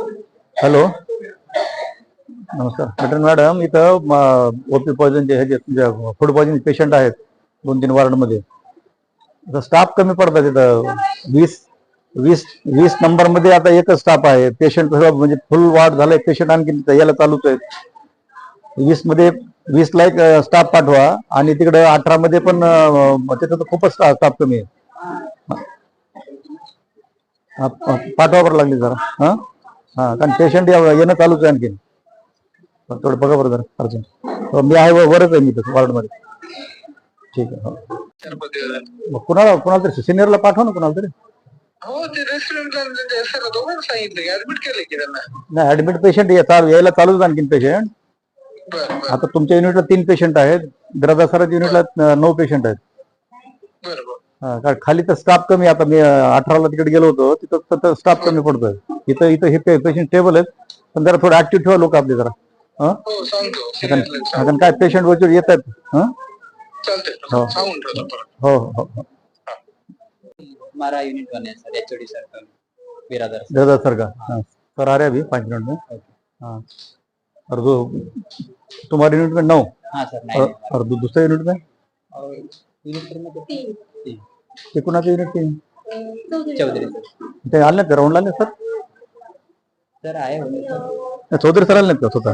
Hello. नमस्कार. Madam madam इथं OP पॉइझनचे हे जे फूड पॉइझन पेशंट आहेत दोन तीन वार्डमध्ये. स्टाफ कमी पडतात इथं. वीस वीस वीस नंबरमध्ये आता एकच स्टाफ आहे. पेशंट म्हणजे फुल वाढ झालाय. पेशंट आणखी तिथं यायला चालूच आहेत. वीसमध्ये वीस ला एक स्टाफ पाठवा. आणि तिकडे अठरा मध्ये पण तिथं तर खूपच स्टाफ कमी आहे. पाठवा बरं लागली जरा. हां? हा कारण पेशंट येणं चालूच आहे आणखी थोडं बघा बरं जरा अर्जंट. हो, मी आहे वरच आहे मी तसं वार्डमध्ये. ठीक आहे हो. मग कुणाला कुणाला तरी सिनियरला पाठवा ना कुणाला तरी. हो ते रेस्टॉरंटला सर दोघांना सांगितलं की ऍडमिट केलं की त्यांना. नाही ऍडमिट पेशंट यायला चालूच आणखीन पेशंट बर बर. आता तुमच्या युनिटला तीन पेशंट आहेत. ग्रदा सराच्या युनिटला नऊ पेशंट आहेत. बर बर. हा, कारण खाली तर स्टाफ कमी आहे. आता मी अठराला तिकडे गेलो होतो. तिथं स्टाफ कमी पडतोय. इथं इथं हे पेशंट टेबल आहेत. पण जरा थोडं ऍक्टिव्ह ठेवा लोक आपले जरा. हा? हो कारण काय पेशंट वगैरे येत आहेत हा. हो. हो हो. हो. हमारा यूनिट वन है सर. एच सर का? बिरादर दादा सर का? हाँ, सर आ रहे हैं अभी? पाँच मिनट में? हाँ. और दो तुम्हारे यूनिट में नौ? हाँ सर और, नाइन और दू- दूसरे यूनिट में? और यूनिट में तो तीन ते युनिट ते चौधरी सर। ते आले नाहीत राऊंड आले सर? सर आए होंगे सर नाही, चौधरी सर आले नाहीत का स्वतः.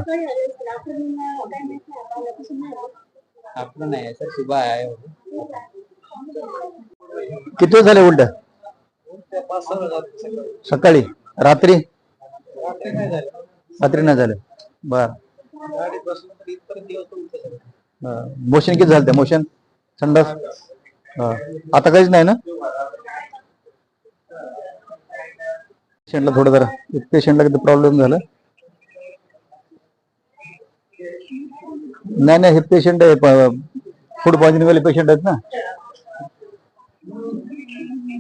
आपको नहीं है सर सुबह आए होंगे किती वेळ झाले उलट्या सकाळी. रात्री? रात्री नाही झाले. बर. मोशन किती झालं मोशन? संडास? हा. आता काहीच नाही ना? पेशंटला थोडं जरा पेशंटला किती प्रॉब्लेम झाला? नाही नाही हे पेशंट आहे फूड पॉइझनिंग वाले पेशंट आहेत ना?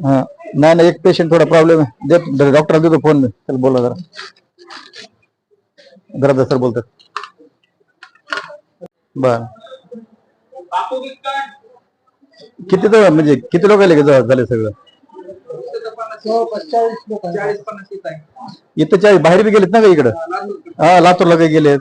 हा नाही नाही एक पेशंट थोडा प्रॉब्लेम आहे. दे डॉक्टर देतो फोन मी त्याला बोला जरा. जरा सर बोलतात. बर. किती म्हणजे किती लोक आले झाले सगळं? इथं चाळीस बाहेर बी गेलेत ना का इकडं? हा लातूरला काही गेलेत.